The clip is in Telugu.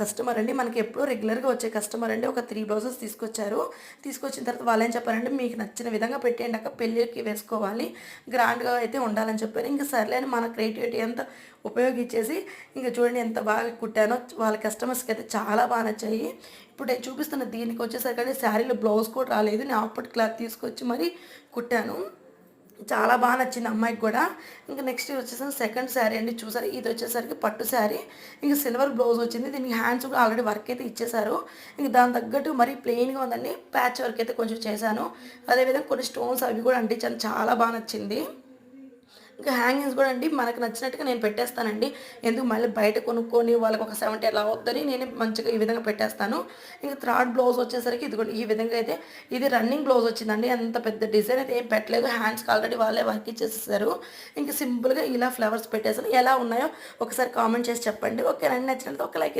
కస్టమర్ అండి. మనకి ఎప్పుడూ రెగ్యులర్గా వచ్చే కస్టమర్ అండి. ఒక త్రీ బ్లౌజెస్ తీసుకొచ్చారు. తీసుకొచ్చిన తర్వాత వాళ్ళేం చెప్పారంటే మీకు నచ్చిన విధంగా పెట్టేయండి అక్క పెళ్ళికి వేసుకోవాలి. గ్రాండ్గా అయితే ఉండాలని చెప్పారు. ఇంకా సర్లే అని మన క్రియేటివిటీ ఎంత ఉపయోగించేసి ఇంకా చూడండి ఎంత బాగా కుట్టానో వాళ్ళ కస్టమర్స్కి అయితే చాలా బాగా నచ్చాయి. ఇప్పుడు నేను చూపిస్తున్న దీనికి వచ్చేసరికి శారీలో బ్లౌజ్ కూడా రాలేదు. నేను ఆపట్ క్లాత్ తీసుకొచ్చి మరి కుట్టాను. చాలా బాగా నచ్చింది అమ్మాయికి కూడా. ఇంకా నెక్స్ట్ వచ్చేసరికి సెకండ్ శారీ అండి. చూసారు? ఇది వచ్చేసరికి పట్టు శారీ. ఇంకా సిల్వర్ బ్లౌజ్ వచ్చింది. దీనికి హ్యాండ్స్ కూడా ఆల్రెడీ వర్క్ అయితే ఇచ్చేసారు ఇంకా దాని తగ్గట్టు మరీ ప్లెయిన్గా ఉందండి. ప్యాచ్ వర్క్ అయితే కొంచెం చేశాను. అదేవిధంగా కొన్ని స్టోన్స్ అవి కూడా అంటించాను. చాలా బాగా నచ్చింది. ఇంకా హ్యాంగింగ్స్ కూడా అండి. మనకు నచ్చినట్టుగా నేను పెట్టేస్తానండి. ఎందుకు మళ్ళీ బయట కొనుక్కొని వాళ్ళకి ఒక సెవెంటీ అలా అవుతుందని నేను మంచిగా ఈ విధంగా పెట్టేస్తాను. ఇంకా థర్డ్ బ్లౌజ్ వచ్చేసరికి ఇది ఈ విధంగా అయితే ఇది రన్నింగ్ బ్లౌజ్ వచ్చిందండి. అంత పెద్ద డిజైన్ అయితే ఏం పెట్టలేదు. హ్యాండ్స్కి ఆల్రెడీ వాళ్ళే వర్క్ ఇచ్చేసేసారు. ఇంకా సింపుల్గా ఇలా ఫ్లవర్స్ పెట్టేసాను. ఎలా ఉన్నాయో ఒకసారి కామెంట్ చేసి చెప్పండి. ఓకే నన్ను నచ్చినట్టు ఒక లైక్